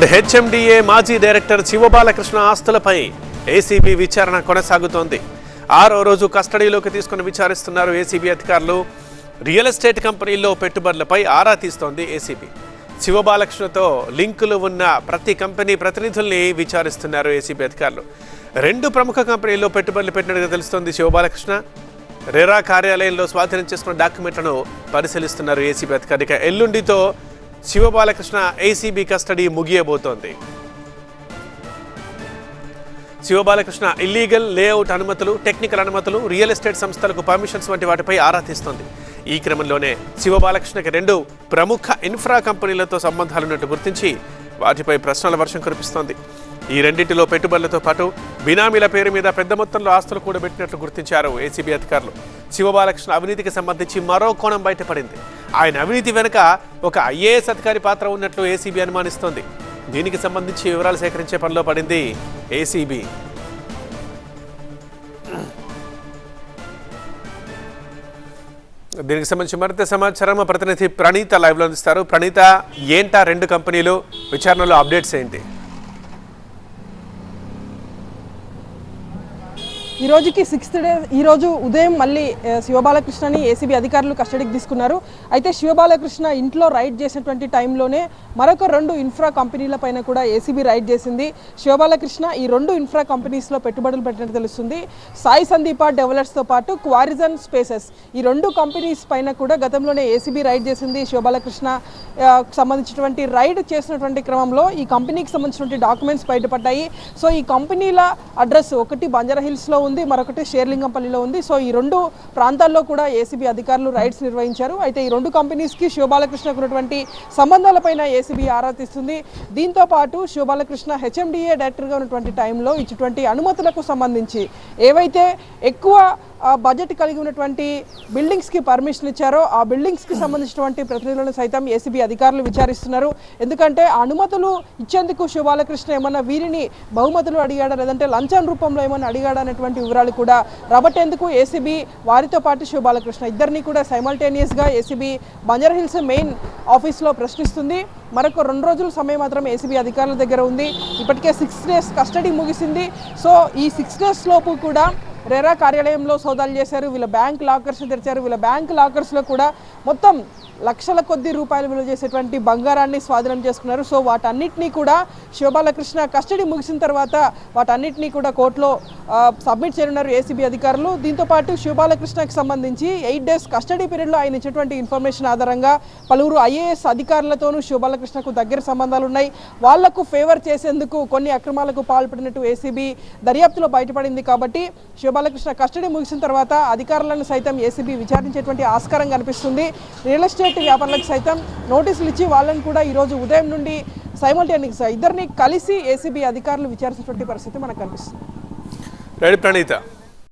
And H M D A మాజీ director Shiva Balakrishna ఆస్తులపై ACB విచారణ కొనసాగుతోంది. ఆరో రోజు కస్టడీలోకి తీసుకుని విచారిస్తున్నారు ఏసీబీ అధికారులు. రియల్ ఎస్టేట్ కంపెనీల్లో పెట్టుబడులపై ఆరా తీస్తోంది ఏసీబీ. శివబాలకృష్ణతో లింకులు ఉన్న ప్రతి కంపెనీ ప్రతినిధుల్ని విచారిస్తున్నారు ఏసీబీ అధికారులు. రెండు ప్రముఖ కంపెనీల్లో పెట్టుబడులు పెట్టినట్టుగా తెలుస్తోంది శివబాలకృష్ణ. రెరా కార్యాలయంలో స్వాధీనం చేసుకున్న డాక్యుమెంట్లను పరిశీలిస్తున్నారు ఏసీబీ అధికారిక ఎల్లుండితో శివబాలకృష్ణ ఏసీబీ కస్టడీ ముగియబోతోంది. శివబాలకృష్ణ ఇల్లీగల్ లేఅవుట్ అనుమతులు టెక్నికల్ అనుమతులు రియల్ ఎస్టేట్ సంస్థలకు పర్మిషన్స్ వంటి వాటిపై ఆరాధిస్తోంది ఈ క్రమంలోనే శివబాలకృష్ణకి రెండు ప్రముఖ ఇన్ఫ్రా కంపెనీలతో సంబంధాలున్నట్టు గుర్తించి వాటిపై ప్రశ్నల వర్షం కురిపిస్తోంది. ఈ రెండింటిలో పెట్టుబడులతో పాటు బినామీల పేరు మీద పెద్ద మొత్తంలో ఆస్తులు కూడబెట్టినట్లు గుర్తించారు ఏసీబీ అధికారులు. శివబాలకృష్ణ అవినీతికి సంబంధించి మరో కోణం బయటపడింది. ఆయన అవినీతి వెనుక ఒక ఐఏఎస్ అధికారి పాత్ర ఉన్నట్లు ఏసీబీ అనుమానిస్తోంది. దీనికి సంబంధించి వివరాలు సేకరించే పనిలో పడింది ఏసీబీ. దీనికి సంబంధించి మరింత సమాచారం మా ప్రతినిధి ప్రణీత లైవ్లో అందిస్తారు. ప్రణీత ఏంటా రెండు కంపెనీలు? విచారణలో అప్డేట్స్ ఏంటి? ఈ రోజుకి సిక్స్త్ డే ఈ రోజు ఉదయం మళ్ళీ శివబాలకృష్ణని ఏసీబీ అధికారులు కస్టడీకి తీసుకున్నారు. అయితే శివబాలకృష్ణ ఇంట్లో రైడ్ చేసినటువంటి టైంలోనే మరొక రెండు ఇన్ఫ్రా కంపెనీల పైన కూడా ఏసీబీ రైడ్ చేసింది. శివబాలకృష్ణ ఈ రెండు ఇన్ఫ్రా కంపెనీస్లో పెట్టుబడులు పెట్టినట్టు తెలుస్తుంది. సాయి సందీప డెవలర్స్తో పాటు క్వారిజన్ స్పేసెస్ ఈ రెండు కంపెనీస్ పైన కూడా గతంలోనే ఏసీబీ రైడ్ చేసింది. శివబాలకృష్ణ సంబంధించినటువంటి రైడ్ చేసినటువంటి క్రమంలో ఈ కంపెనీకి సంబంధించినటువంటి డాక్యుమెంట్స్ బయటపడ్డాయి. సో ఈ కంపెనీల అడ్రస్ ఒకటి బంజారా హిల్స్లో ఉంది. ఉంది మరొకటి షేర్లింగంపల్లిలో ఉంది. సో ఈ రెండు ప్రాంతాల్లో కూడా ఏసీబీ అధికారులు రైడ్స్ నిర్వహించారు. అయితే ఈ రెండు కంపెనీస్కి శివబాలకృష్ణకు ఉన్నటువంటి సంబంధాలపైన ఏసీబీ ఆరా తీస్తుంది దీంతో పాటు శివబాలకృష్ణ హెచ్ఎండిఏ డైరెక్టర్గా ఉన్నటువంటి టైంలో ఇచ్చినటువంటి అనుమతులకు సంబంధించి ఏవైతే ఎక్కువ బడ్జెట్ కలిగి ఉన్నటువంటి బిల్డింగ్స్కి పర్మిషన్ ఇచ్చారో ఆ బిల్డింగ్స్కి సంబంధించినటువంటి ప్రతినిధులను సైతం ఏసీబీ అధికారులు విచారిస్తున్నారు. ఎందుకంటే అనుమతులు ఇచ్చేందుకు శివబాలకృష్ణ ఏమన్నా వీరిని బహుమతులు అడిగాడా లేదంటే లంచం రూపంలో ఏమన్నా అడిగాడా అనేటువంటి వివరాలు కూడా రాబట్టేందుకు ఏసీబీ వారితో పాటు శివబాలకృష్ణ ఇద్దరిని కూడా సైమల్టేనియస్గా A C B Banjara Hills main ఆఫీస్లో ప్రశ్నిస్తుంది. మరొక రెండు రోజుల సమయం మాత్రం ఏసీబీ అధికారుల దగ్గర ఉంది. ఇప్పటికే సిక్స్ డేస్ కస్టడీ ముగిసింది. సో ఈ సిక్స్ డేస్ లోపు కూడా రెరా కార్యాలయంలో సోదాలు చేశారు వీళ్ళ బ్యాంక్ లాకర్స్ తెరిచారు వీళ్ళ బ్యాంక్ లాకర్స్లో కూడా మొత్తం లక్షల కొద్ది రూపాయలు విలువ చేసేటువంటి బంగారాన్ని స్వాధీనం చేసుకున్నారు. సో వాటన్నిటినీ కూడా శివబాలకృష్ణ కస్టడీ ముగిసిన తర్వాత వాటన్నిటినీ కూడా కోర్టులో సబ్మిట్ చేయనున్నారు ఏసీబీ అధికారులు. దీంతో పాటు శివబాలకృష్ణకి సంబంధించి ఎయిట్ డేస్ కస్టడీ పీరియడ్లో ఆయన ఇచ్చినటువంటి ఇన్ఫర్మేషన్ ఆధారంగా పలువురు ఐఏఎస్ అధికారులతోనూ శివబాలకృష్ణకు దగ్గర సంబంధాలు ఉన్నాయి. వాళ్ళకు ఫేవర్ చేసేందుకు కొన్ని అక్రమాలకు పాల్పడినట్టు ఏసీబీ దర్యాప్తులో బయటపడింది కాబట్టి శివబాలకృష్ణ కస్టడీ ముగిసిన తర్వాత అధికారులను సైతం ఏసీబీ విచారించేటువంటి ఆస్కారం కనిపిస్తుంది. రియల్ ఎస్టేట్ వ్యాపారులకు సైతం నోటీసులు ఇచ్చి వాళ్ళని కూడా ఈరోజు ఉదయం నుండి సైమల్టేనియస్ ఇద్దరిని కలిసి ఏసీబీ అధికారులు విచారించినటువంటి పరిస్థితి మనకు కనిపిస్తుంది. రెడీ ప్రణీత.